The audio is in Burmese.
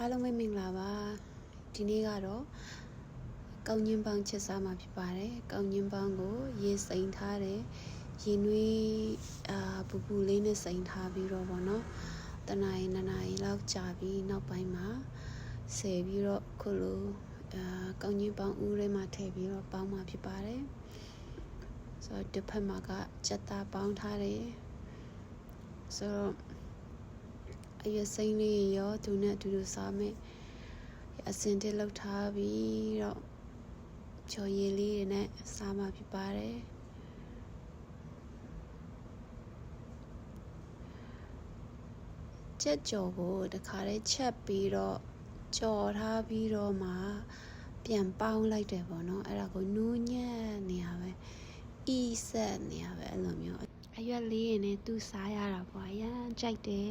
အားလုံးပဲမင်္ဂလာပါဒီနေ့ကတော့ကောင်းညင်းပေါင်းချက်စားမှာဖြစ်ပါတယ်ကောင်းညင်းပေါင်းကိုရေစိမ်ထားတယ်ရေနွေးအာပူပူလေးနဲ့စိမ်ထားပြီးတော့ဗောနော်တနားရီနှစ်နာရီလောက်ကြာပြီးနောက်ပိုင်းမှာဆယ်ပြီးတော့ခုလိုအာကောင်းညင်းပေါင်းဦးထဲမှာထည့်ပြီးတော့ပေါင်းမှာဖြစ်ပါတယ်ဆိုတော့တစ်ဖက်မှာကစက်သားပေါင်းထားတယ်ဆိုတော့ အရွယ်စိမ့်လေးရောသူနဲ့အတူတူစားမယ်အစင်တက်လောက်ထားပြီးတော့ချော်ရည်လေးတွေနဲ့စားမှာဖြစ်ပါတယ်ချက်ကြော်ကိုတခါတည်းချက်ပြီးတော့ကြော်ထားပြီးတော့မှပြန်ပေါင်းလိုက်တယ်ပေါ့နော်အဲ့ဒါကိုနူးညံ့နေရပဲအီဆက်နေရပဲအဲ့လိုမျိုးအရွက်လေးရင်းနဲ့သူ့စားရတာပေါ့အရန်ကြိုက်တယ်